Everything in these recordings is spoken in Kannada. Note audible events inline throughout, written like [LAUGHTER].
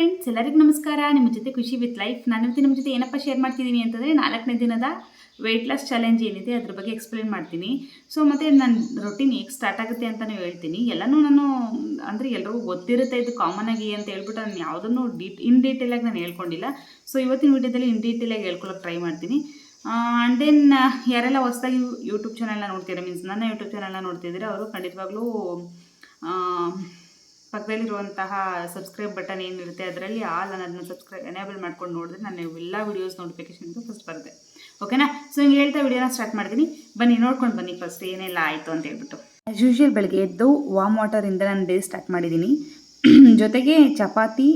ಫ್ರೆಂಡ್ಸ್ ಎಲ್ಲರಿಗೂ ನಮಸ್ಕಾರ. ನಿಮ್ಮ ಜೊತೆ ಖುಷಿ ವಿತ್ ಲೈಫ್. ನಾನು ಇವತ್ತು ನಿಮ್ಮ ಜೊತೆ ಏನಪ್ಪ ಶೇರ್ ಮಾಡ್ತಿದ್ದೀನಿ ಅಂತಂದರೆ ನಾಲ್ಕನೇ ದಿನದ ವೆಯ್ಟ್ ಲಾಸ್ ಚಾಲೆಂಜ್ ಏನಿದೆ ಅದ್ರ ಬಗ್ಗೆ ಎಕ್ಸ್ಪ್ಲೇನ್ ಮಾಡ್ತೀನಿ. ಸೊ ಮತ್ತು ನನ್ನ ರೊಟೀನ್ ಹೇಗೆ ಸ್ಟಾರ್ಟ್ ಆಗುತ್ತೆ ಅಂತಲೂ ಹೇಳ್ತೀನಿ. ಎಲ್ಲನೂ ನಾನು, ಅಂದರೆ ಎಲ್ರಿಗೂ ಗೊತ್ತಿರುತ್ತೆ ಇದು ಕಾಮನ್ ಆಗಿ ಅಂತ ಹೇಳ್ಬಿಟ್ಟು ನಾನು ಯಾವುದನ್ನು ಡೀಟ್ ಇನ್ ಡೀಟೇಲಾಗಿ ನಾನು ಹೇಳ್ಕೊಂಡಿಲ್ಲ. ಸೊ ಇವತ್ತಿನ ವೀಡಿಯೋದಲ್ಲಿ ಇನ್ ಡೀಟೇಲಾಗಿ ಹೇಳ್ಕೊಳ್ಳೋಕೆ ಟ್ರೈ ಮಾಡ್ತೀನಿ. ಆ್ಯಂಡ್ ದೆನ್ ಯಾರೆಲ್ಲ ಹೊಸದಾಗಿ ಯೂಟ್ಯೂಬ್ ಚಾನಲ್ನ ನೋಡ್ತೀರಾ ಮೀನ್ಸ್ ನನ್ನ ಯೂಟ್ಯೂಬ್ ಚಾನಲ್ನ ನೋಡ್ತಿದ್ದೀರಾ, ಅವರು ಖಂಡಿತವಾಗ್ಲೂ ಪಕ್ಕದಲ್ಲಿರುವಂತಹ ಸಬ್ಸ್ಕ್ರೈಬ್ ಬಟನ್ ಏನಿರುತ್ತೆ ಅದರಲ್ಲಿ ಆಲ್ ಅನ್ನೋದನ್ನ ಸಬ್ಸ್ಕ್ರೈಬ್ ಎನೇಬಲ್ ಮಾಡ್ಕೊಂಡು ನೋಡಿದ್ರೆ ನಾನು ಎಲ್ಲ ವೀಡಿಯೋಸ್ ನೋಟಿಫಿಕೇಶನ್ ಫಸ್ಟ್ ಬರುತ್ತೆ. ಓಕೆನಾ ಸೊ ಹಿಂಗೆ ಹೇಳ್ತಾ ವಿಡಿಯೋನ ಸ್ಟಾರ್ಟ್ ಮಾಡ್ತೀನಿ. ಬನ್ನಿ, ನೋಡ್ಕೊಂಡು ಬನ್ನಿ ಫಸ್ಟ್ ಏನೆಲ್ಲ ಆಯಿತು ಅಂತ ಹೇಳ್ಬಿಟ್ಟು. ಆ್ಯಸ್ ಯೂಶ್ವಲ್ ಬೆಳಗ್ಗೆ ಎದ್ದು ವಾಮ್ ವಾಟರಿಂದ ನಾನು ಡೇ ಸ್ಟಾರ್ಟ್ ಮಾಡಿದ್ದೀನಿ. [CLEARS THROAT] ಜೊತೆಗೆ ಚಪಾತಿ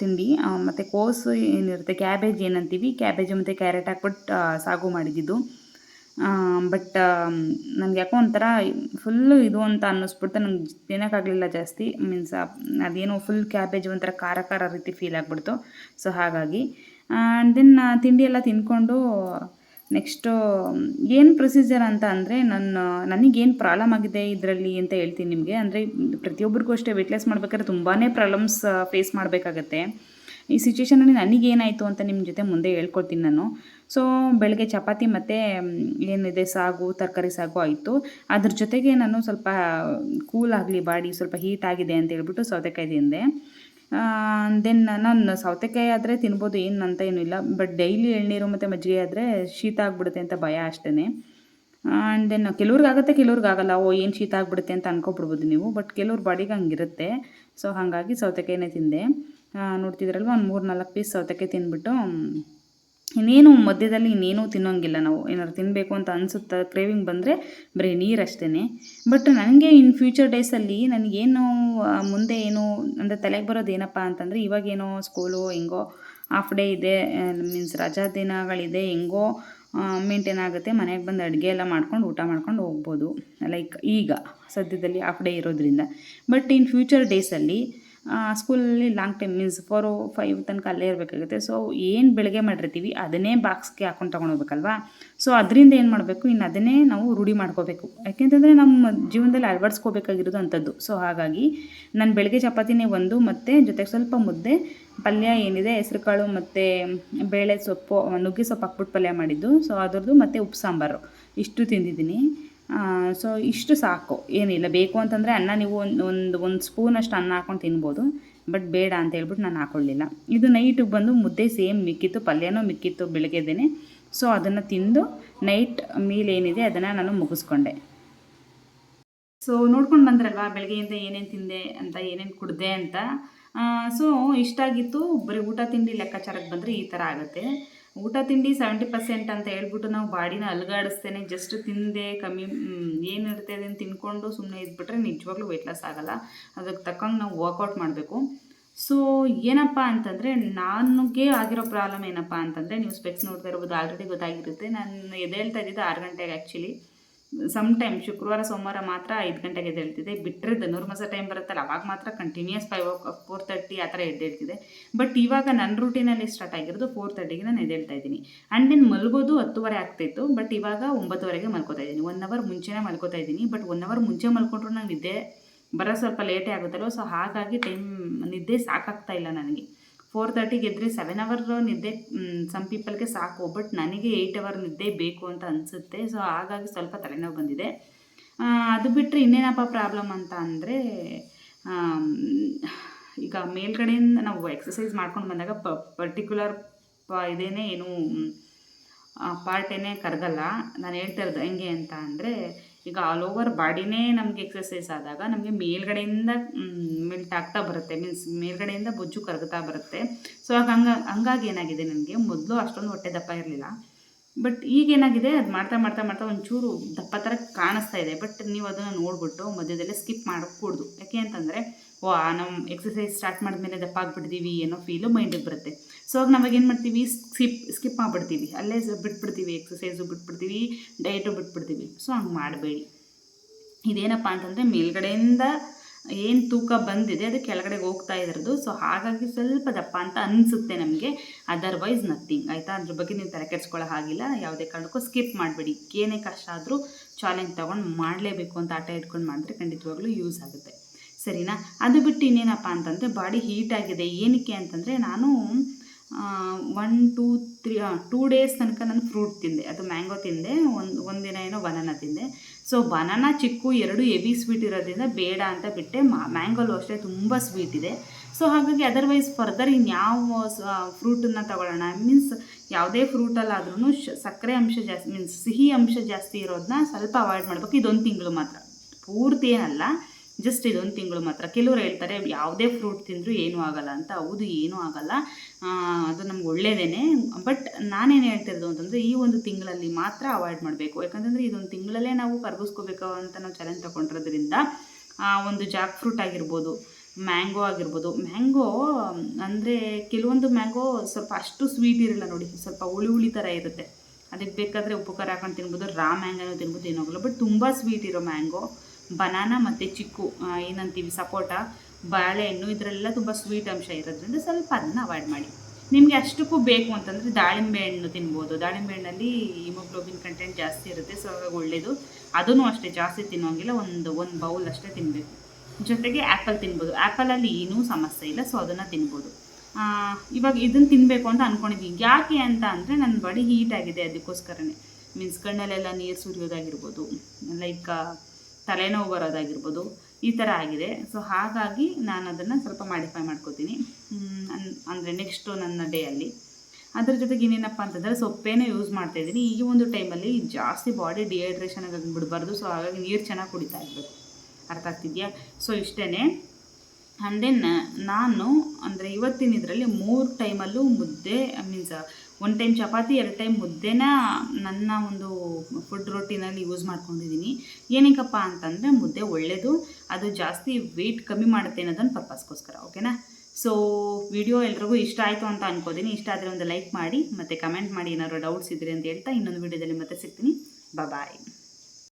ತಿಂಡಿ ಮತ್ತು ಕೋಸು ಏನಿರುತ್ತೆ ಕ್ಯಾಬೇಜ್ ಏನಂತೀವಿ ಕ್ಯಾಬೇಜ್ ಮತ್ತು ಕ್ಯಾರೆಟ್ ಹಾಕ್ಬಿಟ್ಟು ಸಾಗು ಮಾಡಿದ್ದು. ಬಟ್ ನನಗೆ ಯಾಕೋ ಒಂಥರ ಫುಲ್ಲು ಇದು ಅಂತ ಅನ್ನಿಸ್ಬಿಡ್ತು. ನಂಗೆ ತಿನ್ನೋಕ್ಕಾಗಲಿಲ್ಲ ಜಾಸ್ತಿ. ಮೀನ್ಸ್ ಅದೇನೋ ಫುಲ್ ಕ್ಯಾಬೇಜ್ ಒಂಥರ ಖಾರ ಖಾರ ರೀತಿ ಫೀಲ್ ಆಗಿಬಿಡ್ತು. ಸೊ ಹಾಗಾಗಿ ಆ್ಯಂಡ್ ದೆನ್ ತಿಂಡಿ ಎಲ್ಲ ತಿಂದ್ಕೊಂಡು ನೆಕ್ಸ್ಟು ಏನು ಪ್ರೊಸೀಜರ್ ಅಂತ ಅಂದರೆ ನನ್ನ ನನಗೇನು ಪ್ರಾಬ್ಲಮ್ ಆಗಿದೆ ಇದರಲ್ಲಿ ಅಂತ ಹೇಳ್ತೀನಿ ನಿಮಗೆ. ಅಂದರೆ ಪ್ರತಿಯೊಬ್ಬರಿಗೂ ಅಷ್ಟೇ ವೆಯ್ಟ್ ಲಾಸ್ ಮಾಡ್ಬೇಕಾದ್ರೆ ತುಂಬಾ ಪ್ರಾಬ್ಲಮ್ಸ್ ಫೇಸ್ ಮಾಡಬೇಕಾಗತ್ತೆ. ಈ ಸಿಚುವೇಷನಲ್ಲಿ ನನಗೇನಾಯಿತು ಅಂತ ನಿಮ್ಮ ಜೊತೆ ಮುಂದೆ ಹೇಳ್ಕೊಡ್ತೀನಿ ನಾನು. ಸೊ ಬೆಳಗ್ಗೆ ಚಪಾತಿ ಮತ್ತು ಏನಿದೆ, ಸಾಗು, ತರಕಾರಿ ಸಾಗು ಆಯಿತು. ಅದ್ರ ಜೊತೆಗೆ ನಾನು ಸ್ವಲ್ಪ ಕೂಲ್ ಆಗಲಿ, ಬಾಡಿ ಸ್ವಲ್ಪ ಹೀಟ್ ಆಗಿದೆ ಅಂತ ಹೇಳ್ಬಿಟ್ಟು ಸೌತೆಕಾಯಿ ತಿಂದೆ. ದೆನ್ ನಾನು ಸೌತೆಕಾಯಿ ಆದರೆ ತಿನ್ಬೋದು, ಏನು ಅಂತ ಏನೂ ಇಲ್ಲ. ಬಟ್ ಡೈಲಿ ಎಳ್ನೀರು ಮತ್ತು ಮಜ್ಜಿಗೆ ಆದರೆ ಶೀತ ಆಗಿಬಿಡುತ್ತೆ ಅಂತ ಭಯ ಅಷ್ಟೇ ಆ್ಯಂಡ್ ದೆನ್ ಕೆಲವ್ರಿಗೆ ಆಗುತ್ತೆ, ಕೆಲವ್ರಿಗೆ ಆಗಲ್ಲ. ಓ, ಏನು ಶೀತ ಆಗಿಬಿಡುತ್ತೆ ಅಂತ ಅನ್ಕೊಬಿಡ್ಬೋದು ನೀವು. ಬಟ್ ಕೆಲವ್ರ ಬಾಡಿಗೆ ಹಂಗಿರುತ್ತೆ. ಸೊ ಹಾಗಾಗಿ ಸೌತೆಕಾಯಿನೇ ತಿಂದೆ. ನೋಡ್ತಿದ್ರಲ್ವ? ಒಂದು ಮೂರು ನಾಲ್ಕು ಪೀಸ್ ಸೌತೆಕಾಯಿ ತಿಂದ್ಬಿಟ್ಟು ಇನ್ನೇನು ಮಧ್ಯದಲ್ಲಿ ಇನ್ನೇನೂ ತಿನ್ನೋಂಗಿಲ್ಲ ನಾವು. ಏನಾದ್ರು ತಿನ್ನಬೇಕು ಅಂತ ಅನಿಸುತ್ತೆ ಕ್ರೇವಿಂಗ್ ಬಂದರೆ ಬರೀ ನೀರಷ್ಟೇ ಬಟ್ ನನಗೆ ಇನ್ ಫ್ಯೂಚರ್ ಡೇಸಲ್ಲಿ ನನಗೇನು ಮುಂದೆ ಏನು, ಅಂದರೆ ತಲೆಗೆ ಬರೋದು ಏನಪ್ಪ ಅಂತಂದರೆ ಇವಾಗೇನೋ ಸ್ಕೂಲು ಹೆಂಗೋ ಹಾಫ್ ಡೇ ಇದೆ ಮೀನ್ಸ್ ರಜಾ ದಿನಗಳಿದೆ, ಹೆಂಗೋ ಮೇಂಟೈನ್ ಆಗುತ್ತೆ. ಮನೆಗೆ ಬಂದು ಅಡುಗೆ ಎಲ್ಲ ಮಾಡ್ಕೊಂಡು ಊಟ ಮಾಡ್ಕೊಂಡು ಹೋಗ್ಬೋದು. ಲೈಕ್ ಈಗ, ಸದ್ಯದಲ್ಲಿ ಹಾಫ್ ಡೇ ಇರೋದ್ರಿಂದ. ಬಟ್ ಇನ್ ಫ್ಯೂಚರ್ ಡೇಸಲ್ಲಿ ಸ್ಕೂಲಲ್ಲಿ long time means four five ತನಕ ಅಲ್ಲೇ ಇರಬೇಕಾಗುತ್ತೆ. ಸೊ ಏನು ಬೆಳಗ್ಗೆ ಮಾಡಿರ್ತೀವಿ, ಅದನ್ನೇ ಬಾಕ್ಸ್ಗೆ ಹಾಕೊಂಡು ತೊಗೊಂಡು ಹೋಗ್ಬೇಕಲ್ವಾ? ಸೊ ಅದರಿಂದ ಏನು ಮಾಡಬೇಕು, ಇನ್ನು ಅದನ್ನೇ ನಾವು ರೂಢಿ ಮಾಡ್ಕೋಬೇಕು. ಯಾಕೆಂತಂದರೆ ನಮ್ಮ ಜೀವನದಲ್ಲಿ ಅಳವಡಿಸ್ಕೋಬೇಕಾಗಿರೋದು ಅಂಥದ್ದು. ಸೊ ಹಾಗಾಗಿ ನಾನು ಬೆಳಗ್ಗೆ ಚಪಾತಿನೇ ಒಂದು, ಮತ್ತು ಜೊತೆಗೆ ಸ್ವಲ್ಪ ಮುದ್ದೆ, ಪಲ್ಯ ಏನಿದೆ ಹೆಸರುಕಾಳು ಮತ್ತು ಬೇಳೆ ಸೊಪ್ಪು, ನುಗ್ಗೆ ಸೊಪ್ಪು ಹಾಕ್ಬಿಟ್ಟು ಪಲ್ಯ ಮಾಡಿದ್ದು. ಸೊ ಅದರದ್ದು ಮತ್ತು ಉಪ್ಪು ಸಾಂಬಾರು. ಇಷ್ಟು ತಿಂದಿದ್ದೀನಿ. ಸೊ ಇಷ್ಟು ಸಾಕು. ಏನಿಲ್ಲ, ಬೇಕು ಅಂತಂದರೆ ಅನ್ನ ನೀವು ಒಂದು ಒಂದು ಒಂದು ಸ್ಪೂನಷ್ಟು ಅನ್ನ ಹಾಕೊಂಡು ತಿನ್ಬೋದು. ಬಟ್ ಬೇಡ ಅಂತ ಹೇಳ್ಬಿಟ್ಟು ನಾನು ಹಾಕೊಳ್ಳಿಲ್ಲ. ಇದು ನೈಟಿಗೆ ಬಂದು ಮುದ್ದೆ ಸೇಮ್ ಮಿಕ್ಕಿತ್ತು, ಪಲ್ಯನೂ ಮಿಕ್ಕಿತ್ತು ಬೆಳಗ್ಗೆದೇನೆ ಸೊ ಅದನ್ನು ತಿಂದು ನೈಟ್ ಮೀಲ್ ಏನಿದೆ ಅದನ್ನು ನಾನು ಮುಗಿಸ್ಕೊಂಡೆ. ಸೊ ನೋಡ್ಕೊಂಡು ಬಂದ್ರಲ್ವಾ, ಬೆಳಗ್ಗೆಯಿಂದ ಏನೇನು ತಿಂದೆ ಅಂತ, ಏನೇನು ಕುಡ್ದೆ ಅಂತ. ಸೊ ಇಷ್ಟಾಗಿತ್ತು. ಬರೀ ಊಟ ತಿಂಡಿ ಲೆಕ್ಕಾಚಾರಕ್ಕೆ ಬಂದರೆ ಈ ಥರ ಆಗುತ್ತೆ. ಊಟ ತಿಂಡಿ ಸೆವೆಂಟಿ ಪರ್ಸೆಂಟ್ ಅಂತ ಹೇಳ್ಬಿಟ್ಟು ನಾವು ಬಾಡಿನ ಅಲುಗಾಡಿಸ್ತೇನೆ. ಜಸ್ಟ್ ತಿಂದೆ ಕಮ್ಮಿ ಏನಿರುತ್ತೆ ಅದನ್ನು ತಿನ್ಕೊಂಡು ಸುಮ್ಮನೆ ಇದ್ಬಿಟ್ರೆ ನಿಜವಾಗ್ಲೂ ವೆಯ್ಟ್ ಲಾಸ್ ಆಗಲ್ಲ. ಅದಕ್ಕೆ ತಕ್ಕಂಗೆ ನಾವು ವರ್ಕೌಟ್ ಮಾಡಬೇಕು. ಸೊ ಏನಪ್ಪ ಅಂತಂದರೆ, ನನಗೆ ಆಗಿರೋ ಪ್ರಾಬ್ಲಮ್ ಏನಪ್ಪ ಅಂತಂದರೆ, ನೀವು ಸ್ಪೆಕ್ಸ್ ನೋಡ್ತಾ ಇರ್ಬೋದು ಆಲ್ರೆಡಿ ಗೊತ್ತಾಗಿರುತ್ತೆ. ನಾನು ಎದ್ದೇಳ್ತಾ ಇದ್ದಿದ್ದು ಆರು ಗಂಟೆಗೆ ಆ್ಯಕ್ಚುಲಿ ಸಮ್ ಟೈಮ್ ಶುಕ್ರವಾರ, ಸೋಮವಾರ ಮಾತ್ರ ಐದು ಗಂಟೆಗೆ ಎದ್ದೇಳ್ತಿದೆ. ಬಿಟ್ಟರೆ ಧನುರ್ಮಾಸ ಟೈಮ್ ಬರುತ್ತಲ್ಲ, ಅವಾಗ ಮಾತ್ರ continues five O four thirty ಆ ಥರ ಎದ್ದೇಳ್ತಿದೆ. ಬಟ್ ಇವಾಗ ನನ್ನ ರೂಟೀನಲ್ಲಿ ಸ್ಟಾರ್ಟ್ ಆಗಿರೋದು ಫೋರ್ ತರ್ಟಿಗೆ ನಾನು ಎದ್ದೇಳ್ತಾ ಇದ್ದೀನಿ. ಆ್ಯಂಡ್ ದೆನ್ ಮಲ್ಗೋದು ಹತ್ತುವರೆ ಆಗ್ತಾಯಿತ್ತು ಬಟ್ ಇವಾಗ ಒಂಬತ್ತುವರೆಗೆ ಮಲ್ಕೋತಾ ಇದ್ದೀನಿ. ಒನ್ ಅವರ್ ಮುಂಚೆನೇ ಮಲ್ಕೋತಾ ಇದ್ದೀನಿ ಬಟ್ ಒನ್ ಅವರ್ ಮುಂಚೆ ಮಲ್ಕೊಂಡ್ರು ನಾನು ನಿದ್ದೆ ಬರೋ ಸ್ವಲ್ಪ ಲೇಟೇ ಆಗುತ್ತಲ್ವ ಸೊ ಹಾಗಾಗಿ ಟೈಮ್ ನಿದ್ದೆ ಸಾಕಾಗ್ತಾ ಇಲ್ಲ ನನಗೆ. ಫೋರ್ ತರ್ಟಿಗೆ ಎದ್ದರೆ ಸೆವೆನ್ ಅವರ್ ನಿದ್ದೆ ಸಮ್ ಪೀಪಲ್ಗೆ ಸಾಕು ಬಟ್ ನನಗೆ ಏಯ್ಟ್ ಅವರ್ ನಿದ್ದೆ ಬೇಕು ಅಂತ ಅನಿಸುತ್ತೆ. ಸೊ ಹಾಗಾಗಿ ಸ್ವಲ್ಪ ತಲೆನೋವು ಬಂದಿದೆ. ಅದು ಬಿಟ್ಟರೆ ಇನ್ನೇನಪ್ಪ ಪ್ರಾಬ್ಲಮ್ ಅಂತ ಅಂದರೆ ಈಗ ಮೇಲ್ಗಡೆಯಿಂದ ನಾವು ಎಕ್ಸಸೈಸ್ ಮಾಡ್ಕೊಂಡು ಬಂದಾಗ ಪ ಪರ್ಟಿಕ್ಯುಲರ್ ಪ, ಇದೇನೇ ಏನು ಪಾರ್ಟೇನೇ ಕರಗಲ್ಲ. ನಾನು ಹೇಳ್ತಾ ಇರೋದು ಹೆಂಗೆ ಅಂತ ಅಂದರೆ ಈಗ ಆಲ್ ಓವರ್ ಬಾಡಿನೇ ನಮಗೆ ಎಕ್ಸಸೈಸ್ ಆದಾಗ ನಮಗೆ ಮೇಲ್ಗಡೆಯಿಂದ ಮೆಲ್ಟ್ ಆಗ್ತಾ ಬರುತ್ತೆ. ಮೀನ್ಸ್ ಮೇಲ್ಗಡೆಯಿಂದ ಬೊಜ್ಜು ಕರಗ್ತಾ ಬರುತ್ತೆ. ಸೊ ಹಂಗ, ಹಂಗಾಗಿ ಏನಾಗಿದೆ ನನಗೆ? ಮೊದಲು ಅಷ್ಟೊಂದು ಹೊಟ್ಟೆ ದಪ್ಪ ಇರಲಿಲ್ಲ. ಬಟ್ ಈಗ ಏನಾಗಿದೆ, ಅದು ಮಾಡ್ತಾ ಮಾಡ್ತಾ ಮಾಡ್ತಾ ಒಂಚೂರು ದಪ್ಪ ಥರ ಕಾಣಿಸ್ತಾ ಇದೆ. ಬಟ್ ನೀವು ಅದನ್ನು ನೋಡಿಬಿಟ್ಟು ಮಧ್ಯದಲ್ಲೇ ಸ್ಕಿಪ್ ಮಾಡಕ್ಕೂಡ್ದು ಯಾಕೆ ಅಂತಂದರೆ, ಓ ನಮ್ಮ ಎಕ್ಸಸೈಸ್ ಸ್ಟಾರ್ಟ್ ಮಾಡಿದ್ಮೇಲೆ ದಪ್ಪ ಆಗ್ಬಿಡ್ತೀವಿ ಏನೋ ಫೀಲು ಮೈಂಡಿಗೆ ಬರುತ್ತೆ. ಸೊ ಆಗ ನಾವಾಗ ಏನು ಮಾಡ್ತೀವಿ? ಸ್ಕಿಪ್ ಸ್ಕಿಪ್ ಮಾಡಿಬಿಡ್ತೀವಿ ಅಲ್ಲೇ ಬಿಟ್ಬಿಡ್ತೀವಿ ಎಕ್ಸಸೈಸು ಬಿಟ್ಬಿಡ್ತೀವಿ ಡಯಟು ಬಿಟ್ಬಿಡ್ತೀವಿ. ಸೊ ಹಂಗೆ ಮಾಡಬೇಡಿ. ಇದೇನಪ್ಪ ಅಂತಂದರೆ ಮೇಲ್ಗಡೆಯಿಂದ ಏನು ತೂಕ ಬಂದಿದೆ ಅದು ಕೆಳಗಡೆಗೆ ಹೋಗ್ತಾ ಇರೋದು. ಸೊ ಹಾಗಾಗಿ ಸ್ವಲ್ಪ ದಪ್ಪ ಅಂತ ಅನಿಸುತ್ತೆ ನಮಗೆ. ಅದರ್ವೈಸ್ ನಥಿಂಗ್ ಆಯಿತಾ? ಅದ್ರ ಬಗ್ಗೆ ನೀವು ತಲೆ ಕೆಡ್ಸ್ಕೊಳ್ಳೋ ಹಾಗಿಲ್ಲ ಯಾವುದೇ ಕಾರಣಕ್ಕೂ ಸ್ಕಿಪ್ ಮಾಡಬೇಡಿ. ಏನೇ ಕಷ್ಟ ಆದರೂ ಚಾಲೆಂಜ್ ತೊಗೊಂಡು ಮಾಡಲೇಬೇಕು ಅಂತ ಆಟ ಇಟ್ಕೊಂಡು ಮಾಡಿದ್ರೆ ಖಂಡಿತವಾಗ್ಲೂ ಯೂಸ್ ಆಗುತ್ತೆ. ಸರಿನಾ? ಅದು ಬಿಟ್ಟು ಇನ್ನೇನಪ್ಪ ಅಂತಂದರೆ ಬಾಡಿ ಹೀಟ್ ಆಗಿದೆ. ಏನಕ್ಕೆ ಅಂತಂದರೆ, ನಾನು one two three two days ತನಕ ನಾನು ಫ್ರೂಟ್ ತಿಂದೆ. ಅದು ಮ್ಯಾಂಗೋ ತಿಂದೆ, ಒಂದು ಒಂದಿನ ಏನೋ ಬನಾನ ತಿಂದೆ. ಸೊ ಬನಾನಾ ಚಿಕ್ಕು ಎರಡು ಎವಿ ಸ್ವೀಟ್ ಇರೋದ್ರಿಂದ ಬೇಡ ಅಂತ ಬಿಟ್ಟೆ. ಮ್ಯಾಂಗೋಲು ಅಷ್ಟೇ ತುಂಬ ಸ್ವೀಟ್ ಇದೆ. ಸೊ ಹಾಗಾಗಿ ಅದರ್ವೈಸ್ ಫರ್ದರ್ ಇನ್ಯಾವ ಫ್ರೂಟನ್ನು ತಗೊಳ್ಳೋಣ. ಮೀನ್ಸ್ ಯಾವುದೇ ಫ್ರೂಟಲ್ಲಾದ್ರೂ ಸಕ್ಕರೆ ಅಂಶ ಜಾಸ್ತಿ ಮೀನ್ಸ್ ಸಿಹಿ ಅಂಶ ಜಾಸ್ತಿ ಇರೋದನ್ನ ಸ್ವಲ್ಪ ಅವಾಯ್ಡ್ ಮಾಡಬೇಕು. ಇದೊಂದು ತಿಂಗಳು ಮಾತ್ರ. ಪೂರ್ತಿ ಏನಲ್ಲ. ಜಸ್ಟ್ ಇದೊಂದು ತಿಂಗಳು ಮಾತ್ರ. ಕೆಲವರು ಹೇಳ್ತಾರೆ, ಯಾವುದೇ ಫ್ರೂಟ್ ತಿಂದರೂ ಏನೂ ಆಗಲ್ಲ ಅಂತ. ಹೌದು, ಏನೂ ಆಗಲ್ಲ. ಅದು ನಮ್ಗೆ ಒಳ್ಳೇದೇನೆ. ಬಟ್ ನಾನೇನು ಹೇಳ್ತಿರೋದು ಅಂತಂದರೆ, ಈ ಒಂದು ತಿಂಗಳಲ್ಲಿ ಮಾತ್ರ ಅವಾಯ್ಡ್ ಮಾಡಬೇಕು. ಯಾಕಂತಂದರೆ, ಇದೊಂದು ತಿಂಗಳಲ್ಲೇ ನಾವು ಕರಗಿಸ್ಕೋಬೇಕು ಅಂತ ನಾವು ಚಾಲೆಂಜ್ ತೊಗೊಂಡಿರೋದ್ರಿಂದ ಒಂದು ಜಾಕ್ ಫ್ರೂಟ್ ಆಗಿರ್ಬೋದು ಮ್ಯಾಂಗೋ ಆಗಿರ್ಬೋದು. ಮ್ಯಾಂಗೋ ಅಂದರೆ ಕೆಲವೊಂದು ಮ್ಯಾಂಗೋ ಸ್ವಲ್ಪ ಅಷ್ಟು ಸ್ವೀಟ್ ಇರಲ್ಲ ನೋಡಿ, ಸ್ವಲ್ಪ ಹುಳಿ ಹುಳಿ ಥರ ಇರುತ್ತೆ. ಅದಕ್ಕೆ ಬೇಕಾದರೆ ಉಪ್ಪು ಹಾಕೊಂಡು ತಿನ್ಬೋದು ರಾ ಮ್ಯಾಂಗೋನೂ ತಿನ್ಬೋದು ಏನಾಗಲ್ಲ ಬಟ್ ತುಂಬ ಸ್ವೀಟ್ ಇರೋ ಮ್ಯಾಂಗೋ ಬನಾನಾ ಮತ್ತು ಚಿಕ್ಕು ಏನಂತೀವಿ, ಸಪೋಟ, ಬಾಳೆಹಣ್ಣು, ಇದರೆಲ್ಲ ತುಂಬ ಸ್ವೀಟ್ ಅಂಶ ಇರೋದ್ರಿಂದ ಸ್ವಲ್ಪ ಅದನ್ನು ಅವಾಯ್ಡ್ ಮಾಡಿ. ನಿಮಗೆ ಅಷ್ಟಕ್ಕೂ ಬೇಕು ಅಂತಂದರೆ ದಾಳಿಂಬೆ ಹಣ್ಣು ತಿನ್ಬೋದು. ದಾಳಿಂಬೆ ಹಣ್ಣಲ್ಲಿ ಹಿಮೋಗ್ಲೋಬಿನ್ ಕಂಟೆಂಟ್ ಜಾಸ್ತಿ ಇರುತ್ತೆ ಸೊ ಒಳ್ಳೆಯದು ಅದನ್ನು ಅಷ್ಟೇ, ಜಾಸ್ತಿ ತಿನ್ನೋಂಗಿಲ್ಲ, ಒಂದು ಒಂದು ಬೌಲ್ ಅಷ್ಟೇ ತಿನ್ನಬೇಕು ಜೊತೆಗೆ ಆ್ಯಪಲ್ ತಿನ್ಬೋದು. ಆ್ಯಪಲಲ್ಲಿ ಏನೂ ಸಮಸ್ಯೆ ಇಲ್ಲ ಸೊ ಅದನ್ನು ತಿನ್ಬೋದು. ಇವಾಗ ಇದನ್ನು ತಿನ್ನಬೇಕು ಅಂತ ಅಂದ್ಕೊಂಡಿದ್ದೀನಿ ಯಾಕೆ ಅಂತ ಅಂದರೆ ನನ್ನ ಬಾಡಿ ಹೀಟ್ ಆಗಿದೆ, ಅದಕ್ಕೋಸ್ಕರನೇ. ಮೀನ್ಸ್ ಕಣ್ಣಲ್ಲೆಲ್ಲ ನೀರು ಸುರಿಯೋದಾಗಿರ್ಬೋದು ಲೈಕ್ ತಲೆನೋವು ಬರೋದಾಗಿರ್ಬೋದು ಈ ಥರ ಆಗಿದೆ. ಸೊ ಹಾಗಾಗಿ ನಾನು ಅದನ್ನು ಸ್ವಲ್ಪ ಮಾಡಿಫೈ ಮಾಡ್ಕೋತೀನಿ. ಅಂದರೆ ನೆಕ್ಸ್ಟು ನನ್ನ ಡೇಯಲ್ಲಿ ಅದ್ರ ಜೊತೆಗೆ ಇನ್ನೇನಪ್ಪ ಅಂತಂದರೆ ಸೊಪ್ಪೇನೇ ಯೂಸ್ ಮಾಡ್ತಾಯಿದ್ದೀನಿ ಈ ಒಂದು ಟೈಮಲ್ಲಿ ಜಾಸ್ತಿ ಬಾಡಿ ಡಿಹೈಡ್ರೇಷನ್ ಆಗಿ ಬಿಡಬಾರ್ದು. ಸೊ ಹಾಗಾಗಿ ನೀರು ಚೆನ್ನಾಗಿ ಕುಡಿತಾ ಇರಬೇಕು. ಅರ್ಥ ಆಗ್ತಿದೆಯಾ? ಸೊ ಇಷ್ಟೇ ಆ್ಯಂಡ್ ದೆನ್ ನಾನು, ಅಂದರೆ ಇವತ್ತಿನ ಇದರಲ್ಲಿ ಮೂರು ಟೈಮಲ್ಲೂ ಮುದ್ದೆ ಮೀನ್ಸ್ ಒನ್ ಟೈಮ್ ಚಪಾತಿ, ಎರಡು ಟೈಮ್ ಮುದ್ದೆನ ನನ್ನ ಒಂದು ಫುಡ್ ರೊಟ್ಟಿನಲ್ಲಿ ಯೂಸ್ ಮಾಡ್ಕೊಂಡಿದ್ದೀನಿ ಏನಕ್ಕಪ್ಪ ಅಂತಂದರೆ ಮುದ್ದೆ ಒಳ್ಳೆಯದು ಅದು ಜಾಸ್ತಿ ವೆಯ್ಟ್ ಕಮ್ಮಿ ಮಾಡುತ್ತೆ ಅನ್ನೋದನ್ನು ಪರ್ಪಸ್ಗೋಸ್ಕರ ಓಕೆನಾ ಸೊ ವಿಡಿಯೋ ಎಲ್ರಿಗೂ ಇಷ್ಟ ಆಯಿತು ಅಂತ ಅನ್ಕೋತೀನಿ. ಇಷ್ಟ ಆದರೆ ಒಂದು ಲೈಕ್ ಮಾಡಿ, ಮತ್ತು ಕಮೆಂಟ್ ಮಾಡಿ ಏನಾದರೂ ಡೌಟ್ಸ್ ಇದ್ದರೆ ಅಂತ ಹೇಳ್ತಾ ಇನ್ನೊಂದು ವಿಡಿಯೋದಲ್ಲಿ ಮತ್ತೆ ಸಿಗ್ತೀನಿ. ಬಾಯ್